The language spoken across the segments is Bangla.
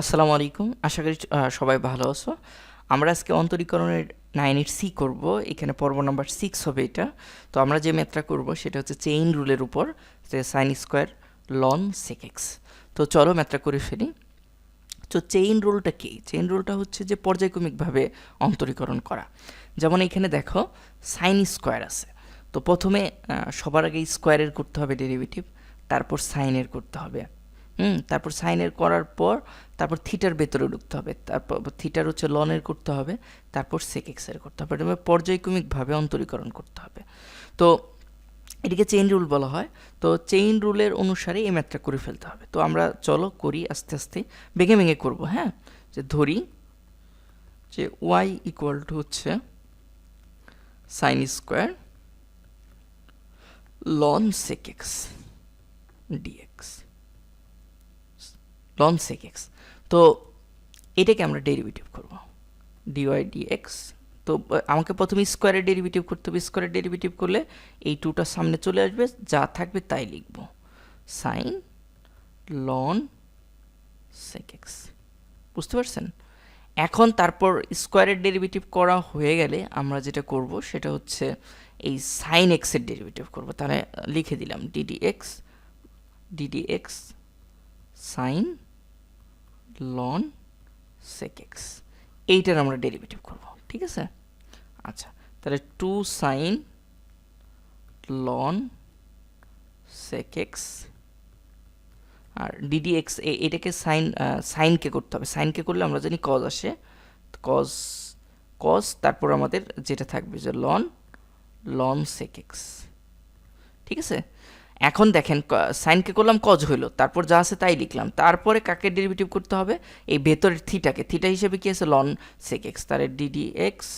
আসসালামু আলাইকুম। আশা করি সবাই ভালো আছো। আমরা আজকে অন্তরীকরণের নাইনের সি করব। এখানে পর্ব নাম্বার সিক্স হবে এটা। তো আমরা যে ম্যাথটা করব, সেটা হচ্ছে চেইন রুলের উপর, যে sine square ln sec x তো চলো ম্যাথটা করে ফেলি। তো চেইন রুলটা কি? চেইন রুলটা হচ্ছে যে পর্যায়ক্রমিকভাবে অন্তরীকরণ করা। যেমন এখানে দেখো সাইন স্কোয়ার আছে। তো প্রথমে সবার আগে স্কোয়ারের করতে হবে ডেরিভেটিভ তারপর সাইনের করতে হবে। হুম। তারপর সাইনের করার পর তারপর থিটার ভেতরে ঢুকতে হবে। তারপর থিটার হচ্ছে লনের করতে হবে, তারপর সেকেক্সের করতে হবে। এভাবে পর্যায়ক্রমিকভাবে অন্তরীকরণ করতে হবে। তো এটিকে চেইন রুল বলা হয়। তো চেইন রুলের অনুসারে এই ম্যাথটা করে ফেলতে হবে। তো আমরা চলো করি আস্তে আস্তে, ভেঙে ভেঙে করব হ্যাঁ? যে ধরি যে ওয়াই ইকুয়াল টু হচ্ছে sine square ln sec x dx ln sec x তো এটাকে আমরা ডেরিভেটিভ করব। ডিওয়াই ডিএক্স তো আমাকে প্রথমে স্কোয়ারের ডেরিভেটিভ করতে হবে। স্কোয়ারের ডেরিভেটিভ করলে এই টুটা সামনে চলে আসবে। যা থাকবে তাই লিখব। সাইন লন সেক এক্স বুঝতে পারছেন? এখন তারপর স্কোয়ারের ডেরিভেটিভ করা হয়ে গেলে আমরা যেটা করব, সেটা হচ্ছে এই সাইন এক্সের ডেরিভেটিভ করব। তাহলে লিখে দিলাম d d x d d x sine ln sec x এইটার আমরা ডেরিভেটিভ করব, ঠিক আছে? আচ্ছা তাহলে two sine ln sec x আর ডিডি এক্স এটাকে সাইন সাইনকে করতে হবে। সাইনকে করলে আমরা জানি কজ আসে। কজ কজ তারপর আমাদের যেটা থাকবে যে লন লন সেক এক্স ঠিক আছে? এখন দেখেন সাইনকে করলাম, কজ হইল। তারপর যা আছে তাই লিখলাম। তারপরে কাকে ডেরিভেটিভ করতে হবে? এই ভেতরের থিটাকে। থিটা হিসেবে কি আছে? লন সেক এক্স তাহলে d d x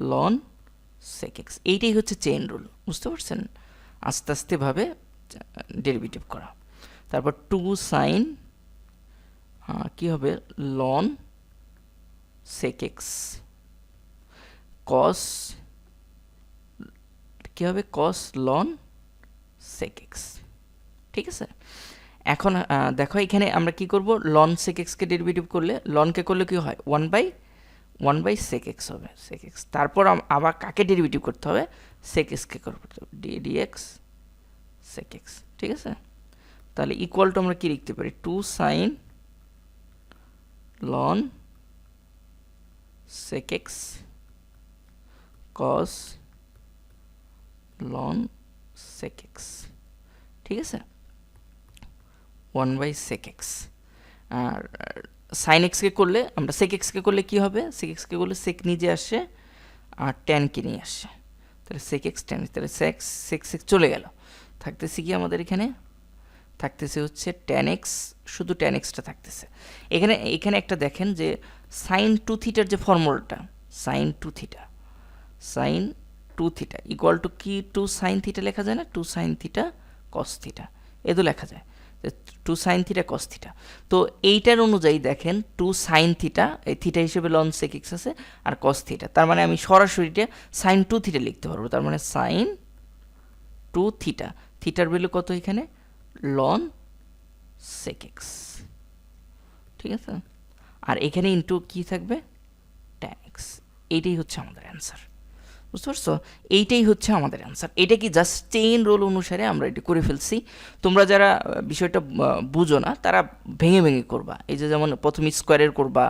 ln sec x এইটাই হচ্ছে চেইন রুল বুঝতে পারছেন? আস্তে আস্তেভাবে ডেরিভেটিভ করা। তারপর টু সাইন কি হবে? লন সেক এক্স কস কি হবে? কস লন সেক এক্স ঠিক আছে? এখন দেখো এখানে আমরা কি করব? লন সেক এক্সকে ডেরিভেটিভ করলে লনকে করলে কি হয়? One by one by sec x হবে সেক এক্স তারপর আবার কাকে ডেরিভেটিভ করতে হবে? সেক এক্সকে করতে হবে d d x sec x ঠিক আছে? তাহলে ইকুয়াল আমরা কি লিখতে পারি? Two sine ln sec x cos ln sec x ঠিক আছে? ওয়ান বাই সেক এক্স আর সাইন এক্সকে করলে, আমরা সেক এক্সকে করলে কি হবে? সেক এক্সকে করলে সেক নিজে আসে, আর ট্যানকে নিয়ে আসে। তাহলে সেক এক্স ট্যান তাহলে sec x sec x sec x চলে গেল। থাকতেছে কি আমাদের এখানে? থাকতেছে হচ্ছে ট্যান এক্স শুধু ট্যান এক্সটা থাকতেছে। এখানে এখানে একটা দেখেন যে সাইন টু থিটার যে ফর্মুলাটা sine two theta sine two theta equal to কি টু সাইন থিটা লেখা যায় না two sine theta cos theta এ লেখা যায় two sine theta cos theta তো এইটার অনুযায়ী দেখেন টু সাইন থিটা এই থিটা হিসেবে লন সেক এক্স আছে, আর কস থিটা তার মানে আমি সরাসরিটা সাইন টু থিটা লিখতে পারব, তার মানে সাইন টু থিটা থিটার ভ্যালু কত এখানে? লন সেক এক্স ঠিক আছে? আর এখানে ইন্টু কি থাকবে? ট্যান এক্স এইটাই হচ্ছে আমাদের অ্যান্সার বুঝতে পারছ? এইটাই হচ্ছে আমাদের অ্যান্সার এটা কি জাস্ট চেইন রোল অনুসারে আমরা এটা করে ফেলছি? তোমরা যারা বিষয়টা বুঝো না, তারা ভেঙে ভেঙে করবা। এই যে যেমন প্রথম স্কোয়ারের করবা,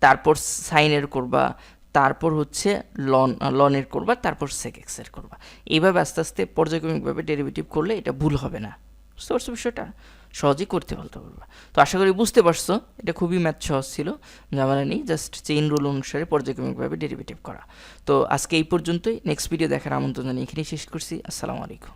তারপর সাইনের করবা, তারপর হচ্ছে লন লনের করবা, তারপর সেকেক্সের করবা। এইভাবে আস্তে আস্তে পর্যায়ক্রমিকভাবে ডেরিভেটিভ করলে এটা ভুল হবে না। বুঝতে পারছ বিষয়টা? সহজেই করতে বলতে পারবা তো আশা করি বুঝতে পারছ, এটা খুবই ম্যাথ সহজ ছিল ঝামেলা নেই জাস্ট চেইন রুল অনুসারে পর্যায়ক্রমিকভাবে ডেরিভেটিভ করা। তো আজকে এই পর্যন্তই নেক্সট ভিডিও দেখার আমন্ত্রণ জানিয়ে এখানেই শেষ করছি, আসসালামু আলাইকুম।